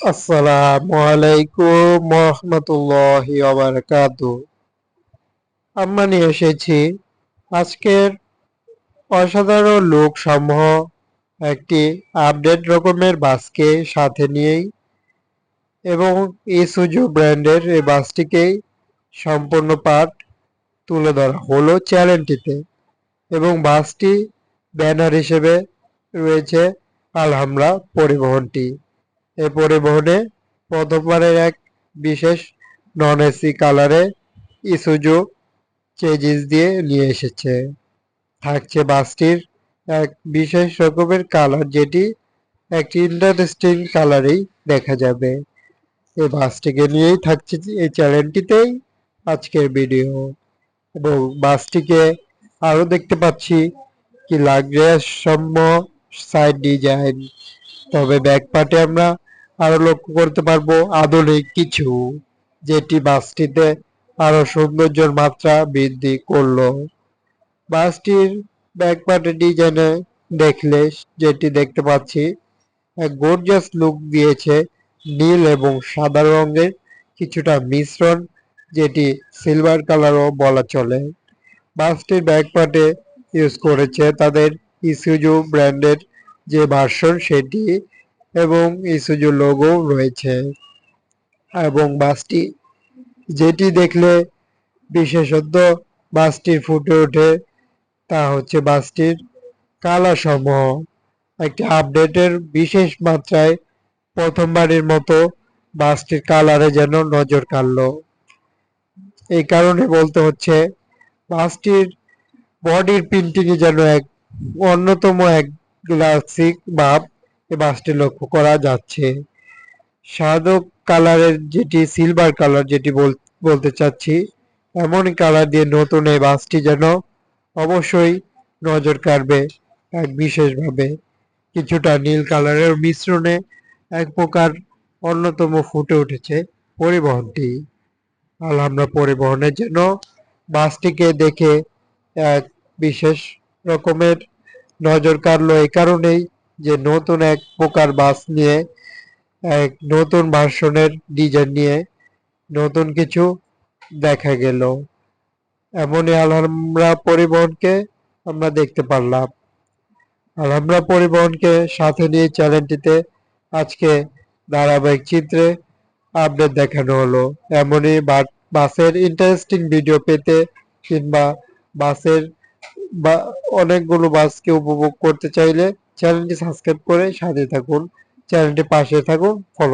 আসসালামু আলাইকুম রহমতুল্লাহি আমরা নিয়ে এসেছি আজকের অসাধারণ লোক সমূহ একটি আপডেট রকমের বাসকে সাথে নিয়েই এবং ইসুজু ব্র্যান্ডের এই বাসটিকেই সম্পূর্ণ পার্ট তুলে ধরা হলো চ্যানেলটিতে এবং বাসটি ব্যানার হিসেবে রয়েছে আলহামরা পরিবহনটি। এই পরিবহনে প্রথমবারের এক বিশেষ নন এসি কালারে ইসুজু চেজিস দিয়ে নিয়ে এসেছে। থাকছে বাসটির এক বিশেষ রকমের কালার যেটি একটি ইন্টারেস্টিং কালারেই দেখা যাবে। এই বাসটিকে নিয়েই থাকছে এই চ্যানেলটিতেই আজকের ভিডিও এবং বাসটিকে আরও দেখতে পাচ্ছি কি লাগজারিয়াস সম্য সাইড ডিজাইন তবে ব্যাক পার্টে আমরা আরও লক্ষ্য করতে পারব আধুনিক কিছু, যেটি বাসটিতে আরও সৌন্দর্যের মাত্রা বৃদ্ধি করল। বাসটির ব্যাক পার্টের ডিজাইনে দেখলে যেটি দেখতে পাচ্ছি গর্জাস লুক দিয়েছে নীল এবং সাদা রঙের কিছুটা মিশ্রণ, যেটি সিলভার কালারও বলা চলে। বাসটির ব্যাক পার্টে ইউজ করেছে তাদের ইসুজু ব্র্যান্ডের যে ভার্সন সেটি এবং ইসুজু লোগো রয়েছে এবং বাসটি, যেটি দেখলে বিশেষত বাসটির ফুটে ওঠে, তা হচ্ছে বাসটির কালার সমূহ একটি আপডেটের বিশেষ মাত্রায় প্রথমবারের মতো বাসটির কালারে যেন নজর কাড়ল। এই কারণে বলতে হচ্ছে, বাসটির বডির প্রিন্টিংয়ে যেন এক অন্যতম এক ক্লাসিক ভাব। বাসটি লক্ষ্য করা যাচ্ছে। সাধক কালারের যেটি, সিলভার কালার যেটি বল, বলতে চাচ্ছি এমনই কালার দিয়ে নতুন এই বাসটি যেন অবশ্যই নজর কাড়বে এক বিশেষভাবে। কিছুটা নীল কালারের মিশ্রণে এক প্রকার অন্যতম ফুটে উঠেছে পরিবহনটি। আলহামরা পরিবহনের জন্য বাসটিকে দেখে এক বিশেষ রকমের নজর কাড়লো। এই কারণেই যে নতুন এক প্রকার বাস নিয়ে, এক নতুন ভার্সনের ডিজাইন নিয়ে নতুন কিছু দেখা গেল। এমনই আলহামরা পরিবহনকে আমরা দেখতে পারলাম। আলহামরা পরিবহনকে সাথে নিয়ে চ্যানেলটিতে আজকে ধারাবাহিক চিত্রে আপডেট দেখানো হলো। এমনই বাসের ইন্টারেস্টিং ভিডিও পেতে কিংবা বাসের বা, অনেকগুলো বাসকে উপভোগ করতে চাইলে চ্যানেলটি সাবস্ক্রাইব করে সাথে থাকুন। চ্যানেলটি পাশে থাকুন ফলো